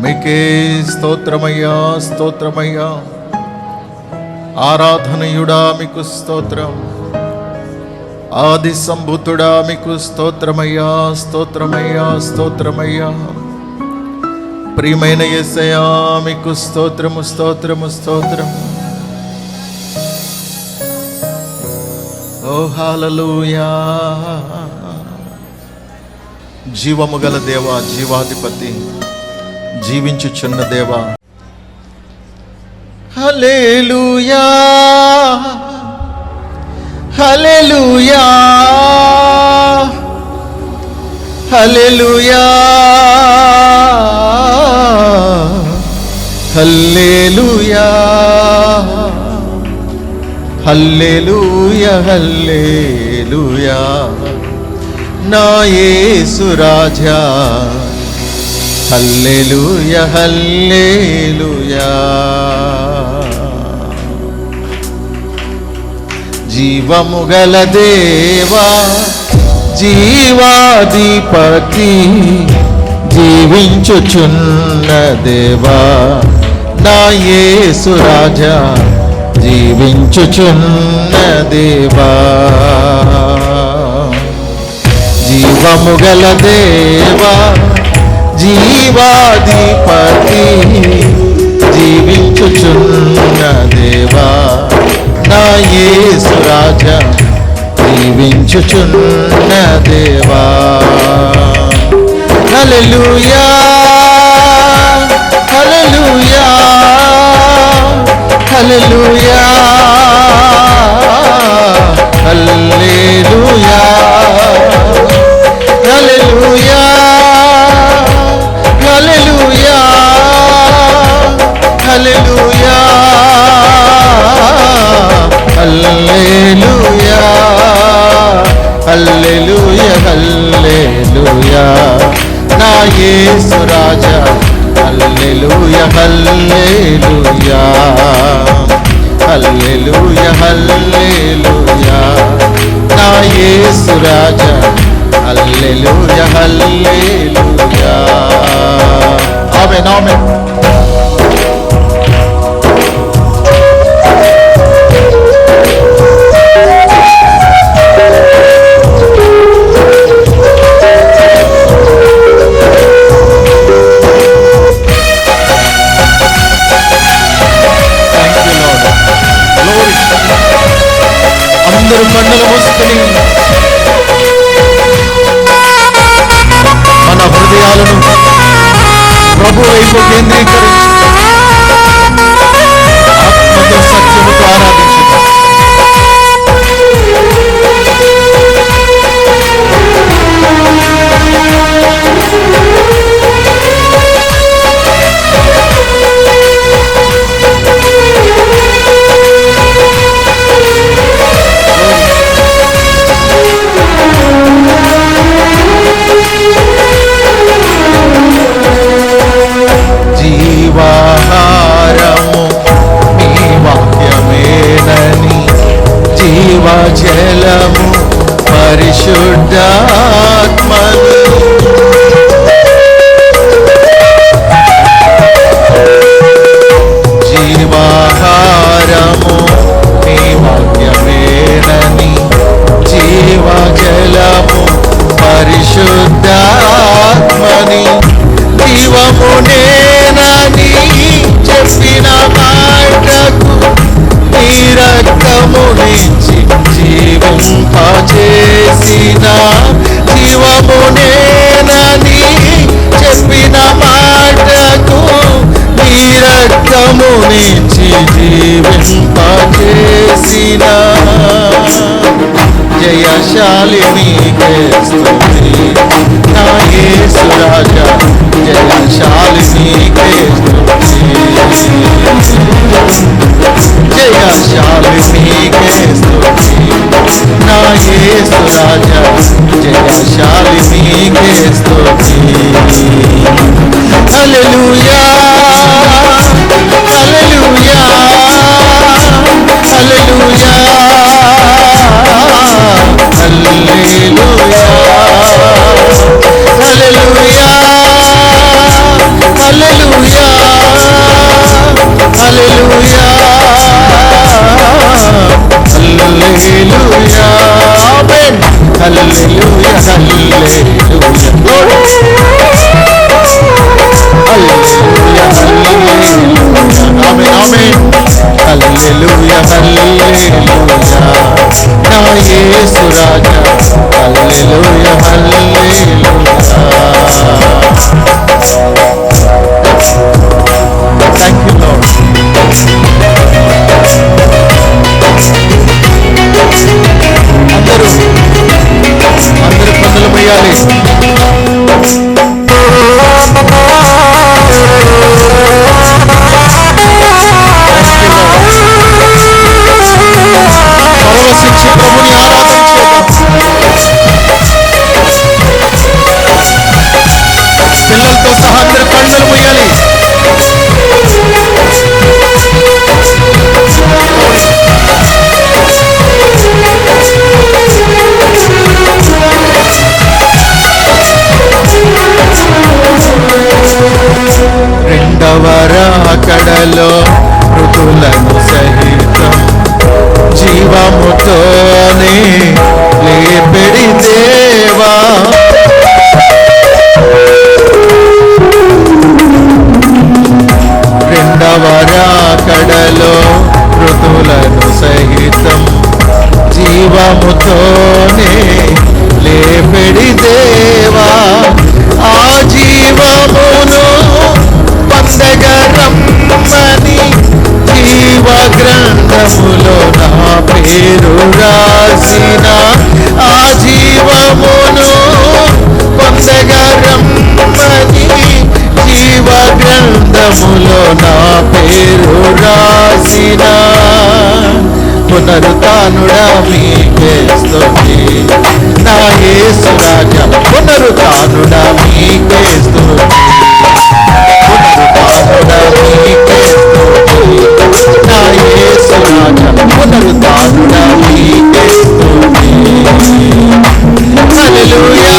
మీకే స్తోత్రమయ్యా స్తోత్రమయ్యా. ఆరాధనయుడా మీకు స్తోత్రం. ఆది సంభూతుడా మీకు స్తోత్రమయ్యా స్తోత్రమయ్యా స్తోత్రమయ్యా. ప్రియమైన ఎస్సయా మీకు స్తోత్రము స్తోత్రము స్తోత్రం. ఓ జీవము గల దేవా జీవాధిపతి. జీవించుచున్న దేవా. హల్లెలూయా. హల్లెలూయా. హల్లెలూయా. హల్లెలూయా. హల్లెలూయా హల్లెలూయా. నా యేసు రాజా. హల్లెలూయా హల్లెలూయా. జీవము గల దేవా జీవాధిపతి జీవించుచున్న దేవా నా యేసు రాజా జీవించుచున్న దేవా. జీవము గల దేవా జీవాధిపతి జీవించుచున్న దేవా నా యేసు రాజా జీవించుచున్న దేవా. హల్లెలూయా హల్లెలూయా హల్లెలూయా. హల్లెలూయా హల్లెలూయా. హల్లెలూయా. హల్లెలూయా. హల్లెలూయా. హల్లెలూయా హల్లెలూయా. నా యేసు రాజా. హల్లెలూయా హల్లెలూయా. హల్లెలూయా హల్లెలూయా. నా యేసు రాజా. ஹல்லேலூயா ஹல்லேலூயா ஆமென் ஆமென் అందరూ కన్నుల వైపు కేంద్రీకరించి నుంచి జీవింపచేసిన జీవమునేనని చెప్పిన మాటకు నీ రక్తము నుంచి జీవింపచేసిన జయశాలి నీకే స్థుతి నా యేసు జయశాలి జయశాలి మీకే స్తోతి హల్లెలూయా హల్లెలూయా హల్లెలూయా హల్లెలూయా హల్లెలూయా హల్లెలూయా హల్లెలూయా హల్లెలూయా హల్లెలూయా Glory. హల్లెలూయా హల్లెలూయా. ఆమేన్ ఆమేన్ హల్లెలూయా హల్లెలూయా. నా యేసు రాజా హల్లెలూయా హల్లెలూయా. థ్యాంక్ యూ లార్డ్ జీవముతోనే లేపెడి దేవా ఆ జీవమును పందగరమ్మని జీవ గ్రంథములో నా పేరు రాసిన ఆ జీవమును పందగరమ్మని జీవ గ్రంథములో నా పేరు రాసిన పునరుతానుడా మీ స్తుతి. నా యేసు రాజా పునరుతానుడా మీకే పునరుతానుడా మీకే నా యేసు పునరుతానుడా హల్లెలూయా.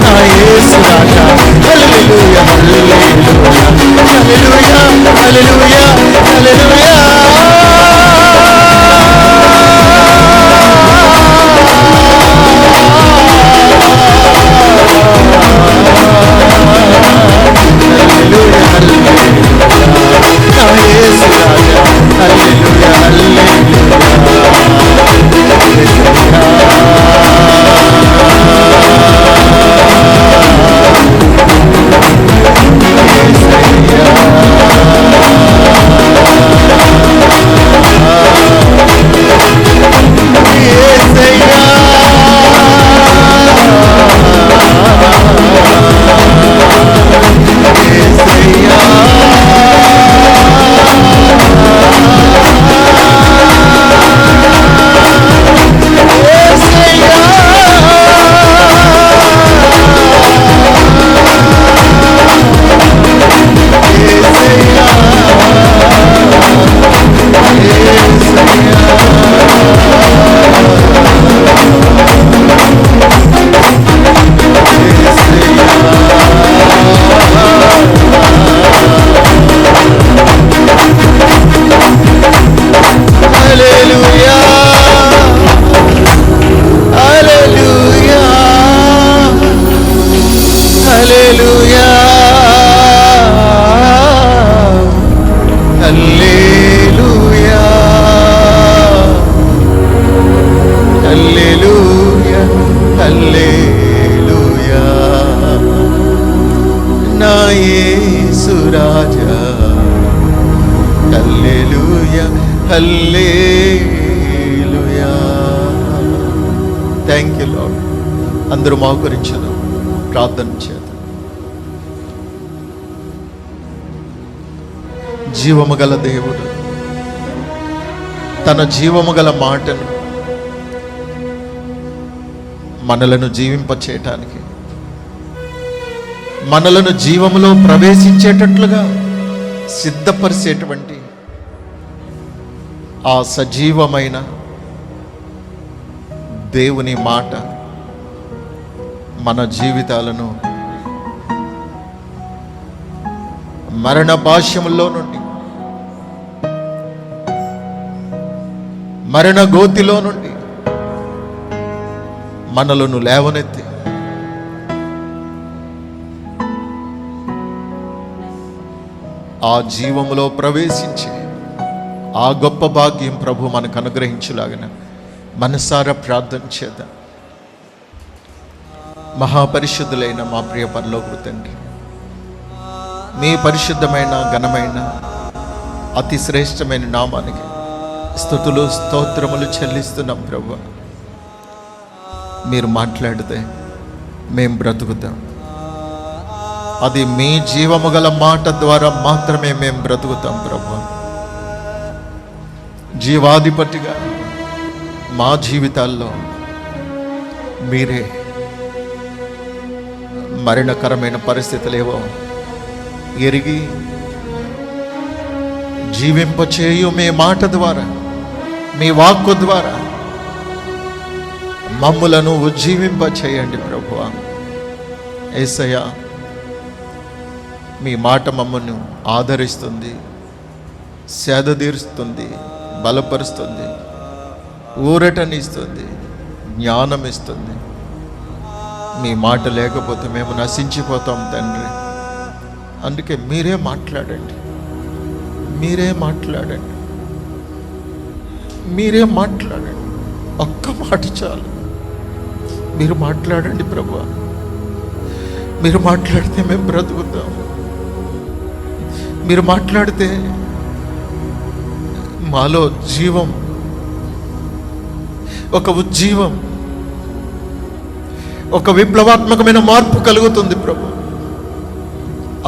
నా యేసు రాజా మోకరించదు ప్రార్థన చేత జీవము గల దేవుడు తన జీవము గల మాటను మనలను జీవింప చేయటానికి మనలను జీవములో ప్రవేశించేటట్లుగా సిద్ధపరిచేటువంటి ఆ సజీవమైన దేవుని మాట మన జీవితాలను మరణ భాష్యముల్లో నుండి మరణ గోతిలో నుండి మనలను లేవనెత్తి ఆ జీవములో ప్రవేశించి ఆ గొప్ప భాగ్యం ప్రభు మనకు అనుగ్రహించులాగిన మనసారా ప్రార్థన చేద్దాం. మహాపరిశుద్ధులైన మా ప్రియ పరలోకు తండ్రి. మీ పరిశుద్ధమైన ఘనమైన అతి శ్రేష్టమైన నామానికి స్థుతులు స్తోత్రములు చెల్లిస్తున్నాం ప్రభు. మీరు మాట్లాడితే మేము బ్రతుకుతాం. అది మీ జీవము గల మాట ద్వారా మాత్రమే మేము బ్రతుకుతాం ప్రభు. జీవాధిపతిగా మా జీవితాల్లో మీరే మరణకరమైన పరిస్థితులేవో? ఎరిగి జీవింపచేయు మీ మాట ద్వారా మీ వాక్కు ద్వారా. మమ్ములను ఉజ్జీవింప చేయండి ప్రభువా. ఏసయ్య మీ మాట మమ్మల్ని ఆదరిస్తుంది సేదతీరుస్తుంది బలపరుస్తుంది ఊరటనిస్తుంది జ్ఞానం ఇస్తుంది మీ మాట లేకపోతే మేము నశించిపోతాం తండ్రి. అందుకే మీరే మాట్లాడండి. మీరే మాట్లాడండి. మీరే మాట్లాడండి. ఒక్క మాట చాలు. మీరు మాట్లాడండి ప్రభు. మీరు మాట్లాడితే మేము బ్రతుకుతాం. మీరు మాట్లాడితే మాలో జీవం ఒక ఉజ్జీవం ఒక విప్లవాత్మకమైన మార్పు కలుగుతుంది ప్రభు.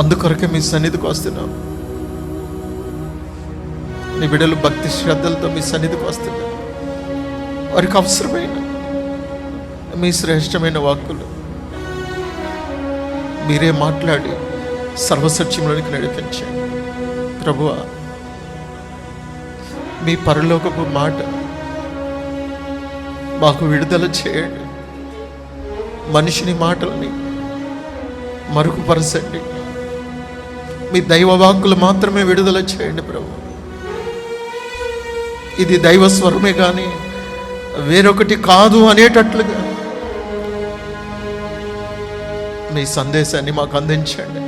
అందుకొరకే మీ సన్నిధికి వస్తున్నాం. నీ బిడ్డలు భక్తి శ్రద్ధలతో మీ సన్నిధికి వస్తున్నారు. వారికి అవసరమైన మీ శ్రేష్టమైన వాక్కులు. మీరే మాట్లాడి సర్వసత్యంలోనికి నడిపించండి. ప్రభువ మీ పరలోకపు మాట మాకు విడుదల చేయండి. మనిషిని మాటల్ని మరుగుపరచండి. మీ దైవ వాక్కులు మాత్రమే విడుదల చేయండి ప్రభు. ఇది దైవ స్వరమే కానీ వేరొకటి కాదు అనేటట్లుగా మీ సందేశాన్ని మాకు అందించండి.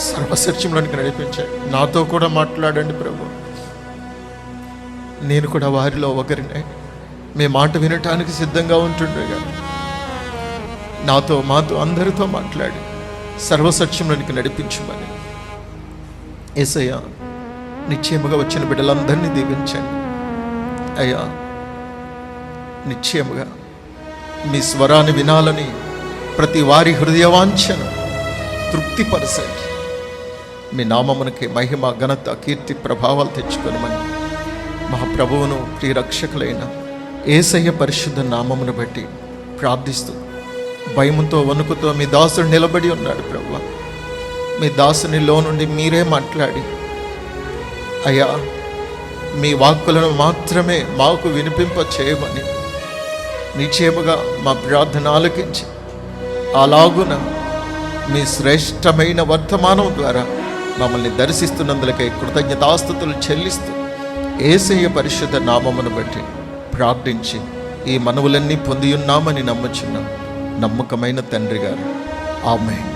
సర్వసత్యంలోనికి నడిపించండి. నాతో కూడా మాట్లాడండి ప్రభు. నేను కూడా వారిలో ఒకరినే. మీ మాట వినటానికి సిద్ధంగా ఉంటుండగా. నాతో మాతో అందరితో మాట్లాడి సర్వసత్యంలోనికి నడిపించమని. ఏసయ్య నిశ్చయముగా వచ్చిన బిడ్డలందరినీ దీవించండి. అయ్యా నిశ్చయముగా మీ స్వరాన్ని వినాలని ప్రతి వారి హృదయవాంఛను తృప్తిపరచండి. మీ నామమునకి మహిమ ఘనత కీర్తి ప్రభావాలు తెచ్చుకొనమని మా ప్రభువును ప్రియరక్షకులైన ఏసయ్య పరిశుద్ధ నామమును బట్టి ప్రార్థిస్తూ భయముతో వణుకుతో మీ దాసుడు నిలబడి ఉన్నాడు ప్రభు మీ దాసుని లో నుండి మీరే మాట్లాడి. అయ్యా మీ వాక్కులను మాత్రమే మాకు వినిపింప చేయమని నిక్షేపగా మా ప్రార్థన ఆలకించి అలాగున మీ శ్రేష్టమైన వర్తమానం ద్వారా మమ్మల్ని దర్శిస్తున్నందులకై కృతజ్ఞతాస్థుతులు చెల్లిస్తూ ఏసయ్య పరిశుద్ధ నామమును బట్టి ప్రార్థించి ఈ మనవులన్నీ పొందియున్నామని నమ్ముచున్నాం. నమ్మకమైన తండ్రి గారు. ఆమె